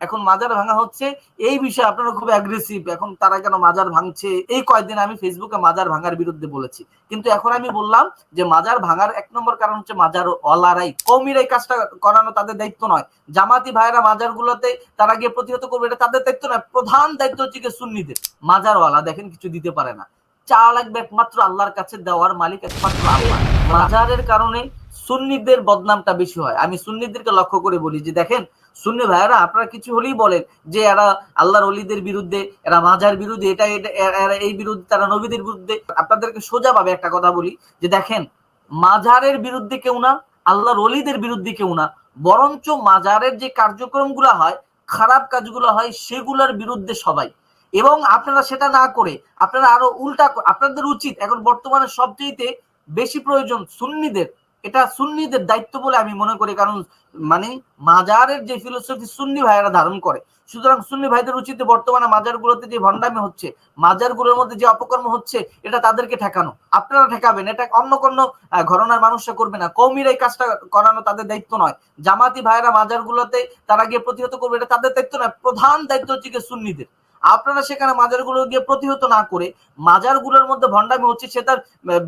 এখন মাজার ভাঙা হচ্ছে। এই বিষয়ে আপনারা খুব অ্যাগ্রেসিভ এখন তারা কেন মাজার ভাঙছে? এই কয়েকদিন আমি ফেসবুকে মাজার ভাঙার বিরুদ্ধে বলেছি। কিন্তু এখন আমি বললাম যে মাজার ভাঙার এক নম্বর কারণ হচ্ছে মাজার অলারাই কৌমির এই কাজটা করানো তাদের দায়িত্ব নয়। জামাতি ভাইরা মাজার গুলোতে তারা গিয়ে প্রতিহত করবে, এটা তাদের দায়িত্ব নয়। প্রধান দায়িত্ব হচ্ছে গিয়ে সুন্নিদের। মাজারওয়ালা দেখেন কিছু দিতে পারে না। চা লাগবে একমাত্র আল্লাহর কাছে, দেওয়ার মালিক একমাত্র আল্লাহ। মাজারের কারণে সুন্নিদের বদনামটা বেশি হয়। আমি সুন্নিদেরকে লক্ষ্য করে বলি যে দেখেন সুন্নি ভাইয়েরা আপনারা কিছু হলেই বলেন যে এরা আল্লাহর অলিদের বিরুদ্ধে, এরা মাজার বিরুদ্ধে, এটা এটা এই বিরুদ্ধে, তারা নবীদের বিরুদ্ধে। আপনাদেরকে সোজা ভাবে একটা কথা বলি, যে দেখেন, মাজারের বিরুদ্ধে কেউ না, আল্লাহর অলিদের বিরুদ্ধে কেউ না, বরঞ্চ মাজারের যে কার্যক্রমগুলো হয়, খারাপ কাজগুলো হয়, সেগুলোর বিরুদ্ধে সবাই। এবং আপনারা সেটা না করে, আপনারা আরও উল্টা আপনাদের উচিত, এখন বর্তমানে সবচেয়ে বেশি প্রয়োজন সুন্নিদের এটা সুন্নিদের দায়িত্ব বলে আমি মনে করি, কারণ মানে মাজারের যে ফিলোসফি সুন্নি ভাইয়েরা ধারণ করে। সুতরাং সুন্নি ভাইদের উচিত বর্তমানে মাজারগুলোতে যে ভণ্ডামি হচ্ছে, মাজারগুলোর মধ্যে যে অপকর্ম হচ্ছে, এটা তাদেরকে ঠেকানো। আপনারা ঠেকাবেন, এটা অন্য কোনো ঘরনার মানুষরা করবে না। কৌমির এই কাজটা করানো তাদের দায়িত্ব নয়। জামাতি ভাইয়েরা মাজারগুলোতে তারা গিয়ে প্রতিহত করবে, এটা তাদের দায়িত্ব নয়। প্রধান দায়িত্ব হচ্ছে সুন্নিদের। আপনারা সেখানে মাজারগুলো গিয়ে প্রতিহত না করে মাজারগুলোর মধ্যে ভণ্ডামি হচ্ছে, সে তার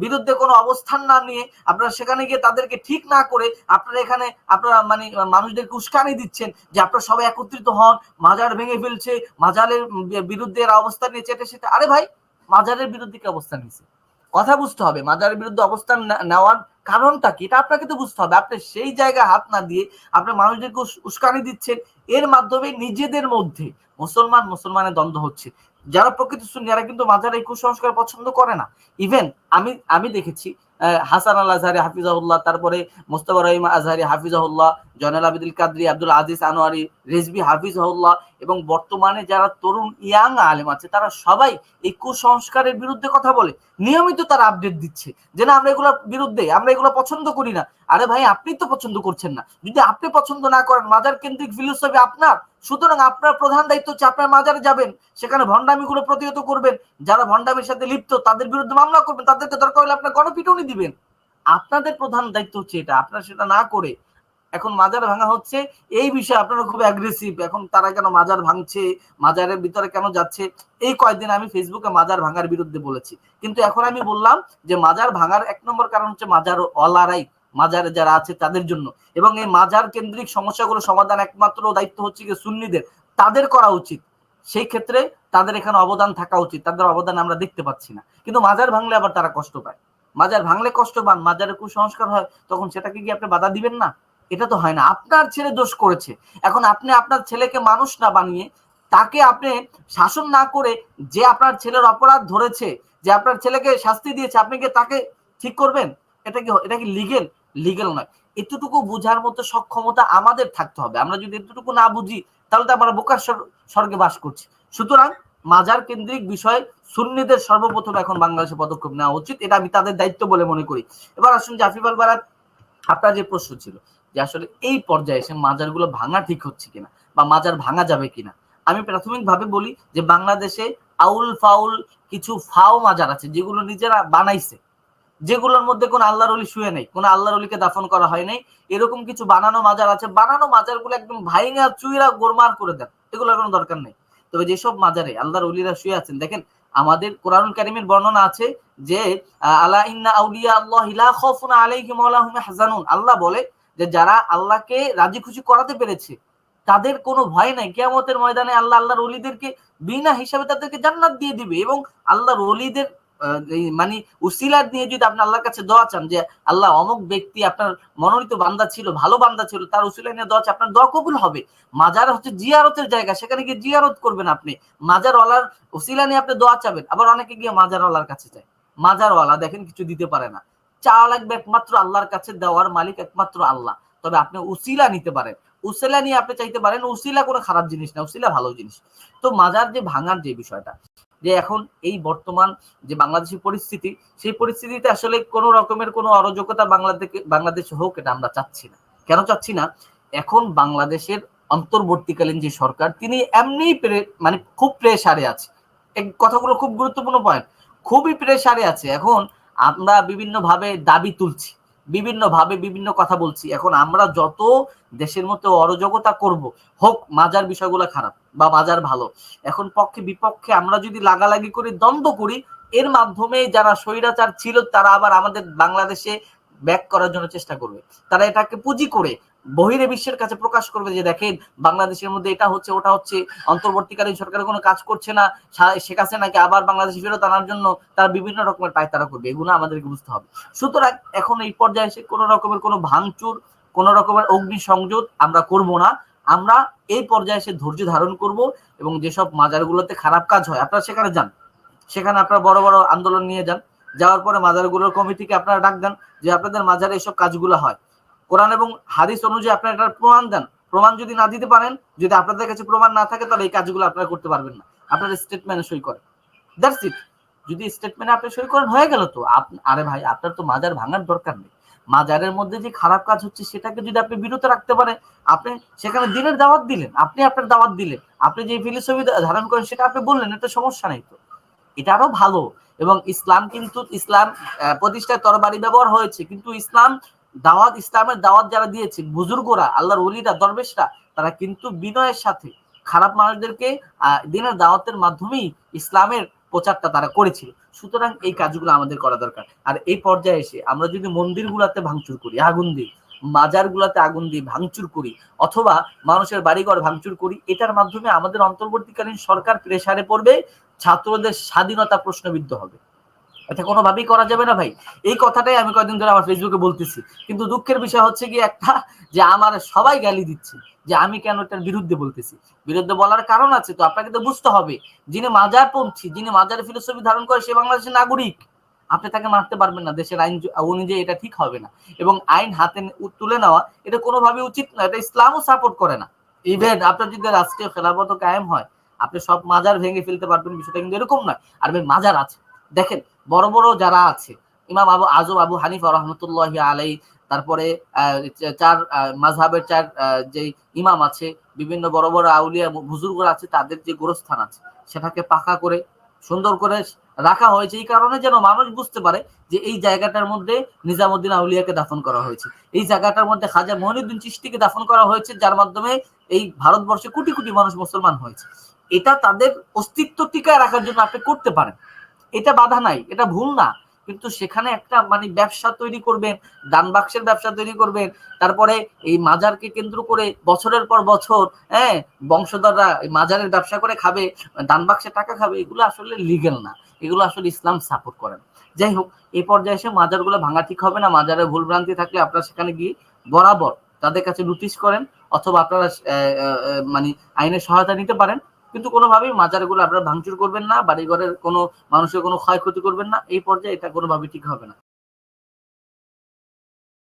বিরুদ্ধে কোনো অবস্থান না নিয়ে আপনারা সেখানে গিয়ে তাদেরকে ঠিক না করে আপনারা এখানে, আপনারা মানে মানুষদেরকে উস্কানি দিচ্ছেন যে আপনারা সবাই একত্রিত হন, মাজার ভেঙে ফেলছে, মাজারের বিরুদ্ধে এরা অবস্থান নিয়েছে এটা সেটা। আরে ভাই, মাজারের বিরুদ্ধে কি অবস্থান নিয়েছে? কথা বুঝতে হবে, মাজারের বিরুদ্ধে অবস্থান নেওয়ার কারণটা কি? এটা আপনাকে তো বুঝতে হবে। আপনি সেই জায়গায় হাত না দিয়ে আপনার মানুষদেরকে উস্কানি দিচ্ছেন, এর মাধ্যমে নিজেদের মধ্যে মুসলমান মুসলমানের দ্বন্দ্ব হচ্ছে। যারা প্রকৃত শুনি যারা কিন্তু মাজার এই কুসংস্কার পছন্দ করে না। ইভেন আমি আমি দেখেছি হাসান আল আজহারি হাফিজাহুল্লাহ, তারপরে মোস্তফা রহিমা আজহারি, হাফিজাহুল্লাহ, জয়নাল আবিদুল কাদরি, আব্দুল আজিজ আনোয়ারি রেজবি হাফিজাহুল্লাহ এবং বর্তমানে যারা তরুণ ইয়াং আলেম আছে, তারা সবাই এই কুসংস্কারের বিরুদ্ধে কথা বলে। নিয়মিত তারা আপডেট দিচ্ছে যে, না, আমরা এগুলোর বিরুদ্ধে, আমরা এগুলো পছন্দ করি না। আরে ভাই, আপনি তো পছন্দ করছেন না। যদি আপনি পছন্দ না করেন, মাজার কেন্দ্রিক ফিলোসফি আপনার। সুতরাং আপনার প্রধান দায়িত্ব হচ্ছে আপনার মাজারে যাবেন, সেখানে ভণ্ডামি গুলো প্রতিহত করবেন। যারা ভণ্ডামির সাথে লিপ্ত, তাদের বিরুদ্ধে মামলা করবেন, তাদেরকে দরকার হলে আপনার গণপিটুনি দিবেন। আপনাদের প্রধান দায়িত্ব হচ্ছে এটা। আপনারা সেটা না করে এখন মাজার ভাঙা হচ্ছে, এই বিষয়ে আপনারা খুব অ্যাগ্রেসিভ এখন তারা কেন মাজার ভাঙছে, মাজারের ভিতরে কেন যাচ্ছে? এই কয়েকদিন আমি ফেসবুকে মাজার ভাঙার বিরুদ্ধে বলেছি। কিন্তু এখন আমি বললাম যে মাজার ভাঙার এক নম্বর কারণ হচ্ছে মাজার অলারাই, মাজারে যারা আছে তাদের জন্য। এবং এই মাজার কেন্দ্রিক সমস্যাগুলো সমাধান একমাত্র দায়িত্ব হচ্ছে কি সুন্নিদের। তাদের করা উচিত। সেই ক্ষেত্রে তাদের এখানে অবদান থাকা উচিত। তাদের অবদান আমরা দেখতে পাচ্ছি না। কিন্তু মাজার ভাঙলে আবার তারা কষ্ট পায়। মাজার ভাঙলে কষ্ট পান মাজারে কুসংস্কার হয়, তখন সেটাকে কি আপনি বাধা দিবেন না? এটা তো হয় না। আপনার ছেলে দোষ করেছে। এখন আপনি আপনার ছেলেকে মানুষ না বানিয়ে তাকে আপনি শাসন না করে যে আপনার ছেলের অপরাধ ধরেছে, যে আপনার ছেলেকে শাস্তি দিয়েছে, আপনি কি তাকে ঠিক করবেন? এটা কি এটা কি লিগেল লিগেল নয়। এতটুকু বোঝার মতো সক্ষমতা আমাদের থাকতে হবে। আমরা যদি এতটুকু না বুঝি, তাহলে তো আমরা বোকার স্বর্গে বাস করছি। সুতরাং মাজার কেন্দ্রিক বিষয় সুন্নিদের সর্বপ্রথম এখন বাংলাদেশে পদক্ষেপ নেওয়া উচিত। এটা আমি তাদের দায়িত্ব বলে মনে করি। এবার আসুন জাফিব আল বারাত, আপনার যে প্রশ্ন ছিল। যে আসলে এই পর্যায়ে এসে মাজারগুলো ভাঙা ঠিক হচ্ছে কিনা বা মাজার ভাঙা যাবে কিনা। আমি প্রাথমিকভাবে বলি যে বাংলাদেশে আউল ফাউল কিছু ফাও মাজার আছে যেগুলো নিজেরা বানাইছে। যেগুলোর মধ্যে কোন আল্লাহর অলি শুয়ে নেই, কোন আল্লাহর অলিকে দাফন করা হয় নাই। এরকম কিছু বানানো মাজার আছে। বানানো মাজারগুলো একদম ভাইঙা চুইরা গোরমার করে দেন। এগুলোর কোনো দরকার নেই। তবে যেসব মাজারে আল্লাহর অলিরা শুয়ে আছেন, দেখেন আমাদের কোরআনুল কারিমের বর্ণনা আছে যে আলা আউলিয়া আল্লাহ আলাইহিম আল্লাহ বলে যে যারা আল্লাহকে রাজি খুশি করাতে পেরেছে, তাদের কোনো ভয় নাই। কিয়ামতের ময়দানে আল্লাহ আল্লাহর অলিদেরকে বিনা হিসাবে তাদেরকে জান্নাত দিয়ে দিবে এবং আল্লাহর অলিদের মানে উসিলার নিয়ে যদি আপনি আল্লাহর কাছে দোয়া চান যে আল্লাহ অমুক ব্যক্তি আপনার মনোনীত বান্দা ছিল, ভালো বান্দা ছিল, তার উসিলা নিয়ে দোয়া আপনার দোয়া কবুল হবে। মাজার হচ্ছে জিয়ারতের জায়গা, সেখানে গিয়ে জিয়ারত করবেন আপনি। মাজার ওয়ালার উসিলা নিয়ে আপনি দোয়া চাবেন। আবার অনেকে গিয়ে মাজার ওয়ালার কাছে যায়। মাজার ওয়ালা দেখেন কিছু দিতে পারে না। চা লাগবে একমাত্র আল্লাহর কাছে দেওয়ার মালিক একমাত্র আল্লাহ। তবে আপনি উসিলা নিতে পারেন। উসিলা নিয়ে আপনি চাইতে পারেন উসিলা কোনো খারাপ জিনিস না, উসিলা ভালো জিনিস। তো মাজার যে ভাঙার যে বিষয়টা, যে এখন এই বর্তমান যে বাংলাদেশের পরিস্থিতি, সেই পরিস্থিতিতে আসলে কোনো রকমের কোনো অরাজকতা বাংলাদেশে বাংলাদেশে হোক এটা আমরা চাচ্ছি না। কেন চাচ্ছি না? এখন বাংলাদেশের অন্তর্বর্তীকালীন যে সরকার, তিনি এমনি মানে খুব প্রেসারে আছে। কথাগুলো খুব গুরুত্বপূর্ণ পয়েন্ট খুবই প্রেসারে আছে। এখন আমরা বিভিন্নভাবে দাবি তুলছি, বিভিন্নভাবে বিভিন্ন কথা বলছি। এখন আমরা যত দেশের মধ্যে অরাজকতা করব, হোক মাজার বিষয়গুলো খারাপ বা মাজার ভালো, এখন পক্ষে বিপক্ষে আমরা যদি লাগালাগি করে দ্বন্দ্ব করি, এর মাধ্যমে যারা স্বৈরাচার ছিল তারা আবার আমাদের বাংলাদেশে ব্যাক করার জন্য চেষ্টা করবে। তারা এটাকে পুঁজি করে বহিরে বিশ্বের কাছে প্রকাশ করবে যে, দেখেন, বাংলাদেশের মধ্যে এটা হচ্ছে, ওটা হচ্ছে, অন্তর্বর্তীকালীন সরকারের কোনো কাজ করছে না শেখ হাসিনাকে আবার বাংলাদেশে ফেরত আনার জন্য তারা বিভিন্ন রকমের পায়তারা করবে। এগুলো আমাদেরকে বুঝতে হবে। সুতরাং এখন এই পর্যায়ে এসে কোনো রকমের কোনো ভাঙচুর, কোনো রকমের অগ্নি সংযোগ আমরা করব না। আমরা এই পর্যায়ে এসে ধৈর্য ধারণ করব এবং যেসব মাজারগুলোতে খারাপ কাজ হয়, আপনারা সেখানে যান। সেখানে আপনারা বড় বড় আন্দোলন নিয়ে যান। যাওয়ার পরে মাজারগুলোর কমিটিকে আপনারা ডাক দেন যে আপনাদের মাজারে এসব কাজগুলো হয়। কোরআন এবং হাদিস অনুযায়ী আপনারা এটার প্রমাণ দেন। প্রমাণ যদি না দিতে পারেন, যদি আপনাদের কাছে প্রমাণ না থাকে, তাহলে এই কাজগুলো আপনারা করতে পারবেন না। আপনার স্টেটমেন্টে সই করেন। দ্যাটস ইট যদি স্টেটমেন্টে আপনি সই করেন, হয়ে গেল তো। আরে ভাই, আপনার তো মাজার ভাঙার দরকার নেই। মাজারের মধ্যে যে খারাপ কাজ হচ্ছে, সেটাকে যদি আপনি বিরত রাখতে পারেন, আপনি সেখানে দিনের দাওয়াত দিলেন, আপনি আপনার দাওয়াত দিলেন, আপনি যে ফিলোসফি ধারণ করেন, সেটা আপনি বললেন এটা সমস্যা নেই তো। এটা আরও ভালো। এবং ইসলাম কিন্তু ইসলাম প্রতিষ্ঠায় তরবারি ব্যবহার হয়েছে। কিন্তু ইসলাম দাওয়াত, ইসলামের দাওয়াত যারা দিয়েছে, বুজুর্গরা, আল্লাহর ওলিরা, দরবেশরা, তারা কিন্তু বিনয়ের সাথে খারাপ মানুষদেরকে দিনের দাওয়াতের মাধ্যমেই ইসলামের প্রচারটা তারা করেছিল। সুতরাং এই কাজগুলো আমাদের করা দরকার। আর এই পর্যায়ে এসে আমরা যদি মন্দিরগুলাতে ভাঙচুর করি, আগুন দিই মাজার গুলাতে আগুন দিই, ভাঙচুর করি, অথবা মানুষের বাড়িঘর ভাঙচুর করি, এটার মাধ্যমে আমাদের অন্তর্বর্তীকালীন সরকার প্রেসারে পড়বে ছাত্রদের স্বাধীনতা প্রশ্নবিদ্ধ হবে। এটা কোনোভাবেই করা যাবে না ভাই। এই কথাটাই আমি কয়েকদিন ধরে আমার ফেসবুকে বলতেছি। কিন্তু দুঃখের বিষয় হচ্ছে কি একটা, যে আমার সবাই গালি দিচ্ছে, যে আমি কেন এটার বিরুদ্ধে বলতেছি। বিরুদ্ধে বলার কারণ আছে, তো আপনাকে তো বুঝতে হবে। যিনি মাজার পন্থী যিনি মাজারের ফিলোসফি ধারণ করে সে বাংলাদেশের নাগরিক, আপনি তাকে মারতে পারবেন না। দেশের আইন অনুযায়ী এটা ঠিক হবে না। এবং আইন হাতে তুলে নেওয়া, এটা কোনোভাবে উচিত না। এটা ইসলামও সাপোর্ট করে না। ইভেন আপনার যদি রাষ্ট্রীয় খেলাফত কায়েম হয় আপনি সব মাজার ভেঙে ফেলতে পারবেন বিষয়টা কিন্তু এরকম নয়। আর ভাই মাজার আছে। দেখেন বড় বড় যারা আছে ইমাম আবু আজম আবু হানিফা রহমতুল্লাহ আলাই তারপরে চার আহ, মাযহাবের চার যে ইমাম আছে বিভিন্ন বড় বড় আউলিয়া বুজুর্গরা আছে তাদের যে গোরস্থান আছে সেটাকে পাকা করে সুন্দর করে রাখা হয়েছে। এই কারণে যেন মানুষ বুঝতে পারে যে এই জায়গাটার মধ্যে নিজামুদ্দিন আউলিয়াকে দাফন করা হয়েছে। এই জায়গাটার মধ্যে খাজা মহিনুদ্দিন চিশতিকে দাফন করা হয়েছে যার মাধ্যমে এই ভারতবর্ষে কোটি কোটি মানুষ মুসলমান হয়েছে। এটা তাদের অস্তিত্ব টিকায় রাখার জন্য আপনি করতে পারেন। এটা বাধা নাই, এটা ভুল না। কিন্তু সেখানে একটা মানে ব্যবসা তৈরি করবেন, দান বাক্সের ব্যবসা তৈরি করবেন, তারপরে এই মাজারকে কেন্দ্র করে বছরের পর বছর হ্যাঁ বংশধররা মাজারের ব্যবসা করে খাবে, দান বাক্সে টাকা খাবে, এগুলো আসলে লিগেল না। এগুলো আসলে ইসলাম সাপোর্ট করে না। যাই হোক এই পর্যায়ে এসে মাজারগুলো ভাঙা ঠিক হবে না, মাজারে ভুল ভ্রান্তি থাকলে আপনারা সেখানে গিয়ে বরাবর তাদের কাছে নোটিশ করেন, অথবা আপনারা মানে আইনের সহায়তা নিতে পারেন। কিন্তু কোনোভাবেই মাজারগুলো আপনারা ভাঙচুর করবেন না, বাড়িঘরের কোনো মানুষের কোনো ক্ষয়ক্ষতি করবেন না, এই পর্যায়ে এটা কোনোভাবেই ঠিক হবে না।